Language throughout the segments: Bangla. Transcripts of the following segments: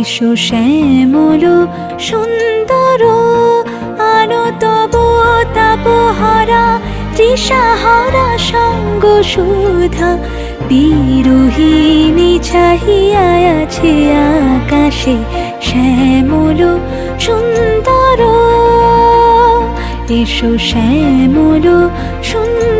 এসো শ্যামল, সুন্দর আলো তব তাপহারা তৃষাহারা সঙ্গ সুধা, বিরোহিণী চাহিয়া আছে আকাশে শ্যামল, সুন্দর। এসো শ্যামল, সুন্দর।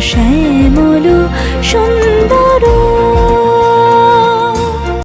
শ্যামল সুন্দর